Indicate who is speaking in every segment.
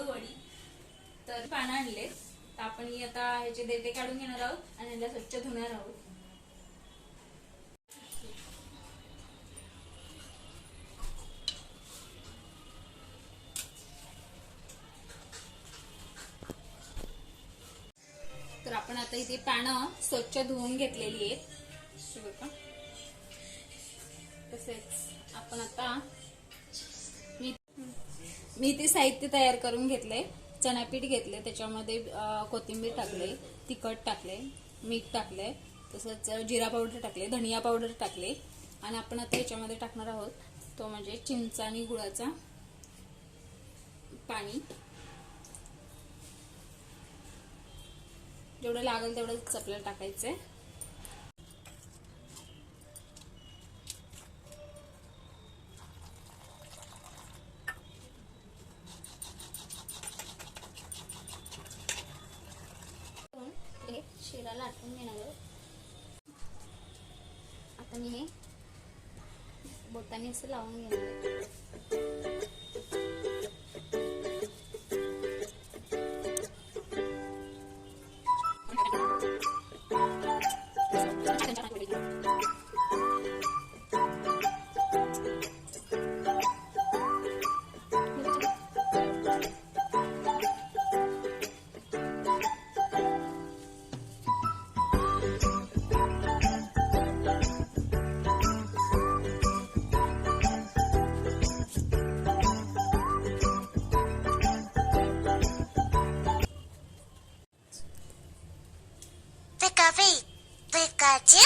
Speaker 1: आळूवडी तर पानं आणले. तर आपण आता ह्याचे देते काढून घेणार आहोत आणि ह्याला स्वच्छ धुणार आहोत. तर आपण आता इथे पानं स्वच्छ धुवून घेतलेली आहेत. तसेच आपण आता मी ते साहित्य तयार करून घेतले चणापीठ घेतले त्याच्यामध्ये कोथिंबीर टाकले तिखट टाकले मीठ टाकले तसंच जिरा पावडर टाकले धनिया पावडर टाकले आणि आपण आता याच्यामध्ये टाकणार आहोत तो म्हणजे चिंच आणि गुळाचा पाणी. जेवढं लागेल तेवढंच आपल्याला टाकायचंय. आहे शिरा लाटून घेणार आता मी हे बोटाने असं लावून घेणार
Speaker 2: i'll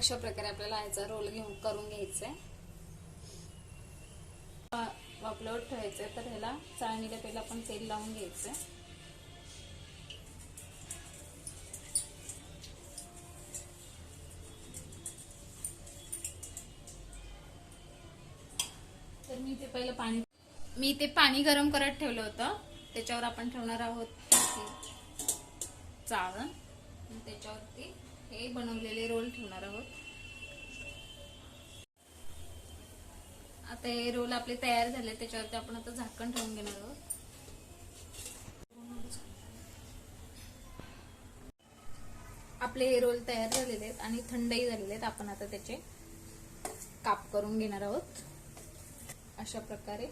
Speaker 1: अशा प्रकारे आपल्याला याचा रोल घेऊन करून घ्यायचा आहे आपल्यावर ठेवायचं तर ह्याला चाळणीला पहिला आपण तेल लावून घ्यायचं तर मी ते पहिलं पाणी मी ते पाणी गरम करत ठेवलं होतं. त्याच्यावर आपण ठेवणार आहोत चाळण. त्याच्यावरती हे बनवलेले रोल ठेवणार आहोत. आता हे रोल आपले तयार झाले त्याच्यावरती आपण आता झाकण ठेवून घेणार आहोत. आपले हे रोल तयार झालेले आहेत आणि थंडही झालेले आहेत. आपण आता त्याचे काप करून घेणार आहोत. अशा प्रकारे.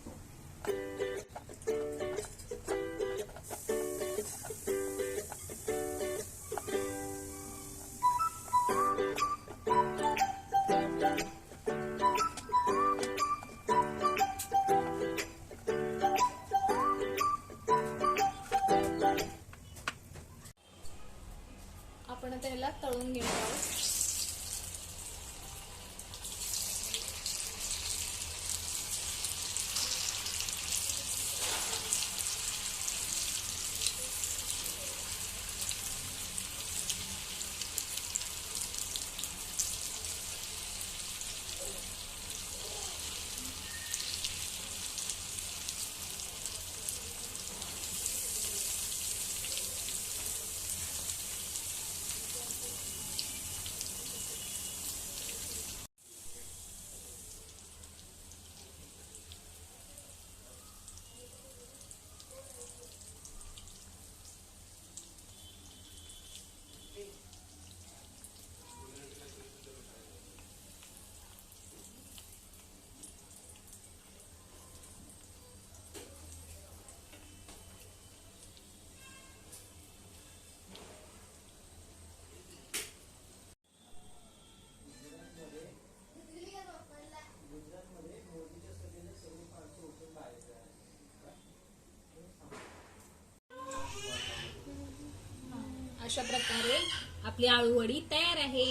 Speaker 1: आपण आता याला तळून घेणार आहोत अशा प्रकारे आपली आळूवडी तयार आहे.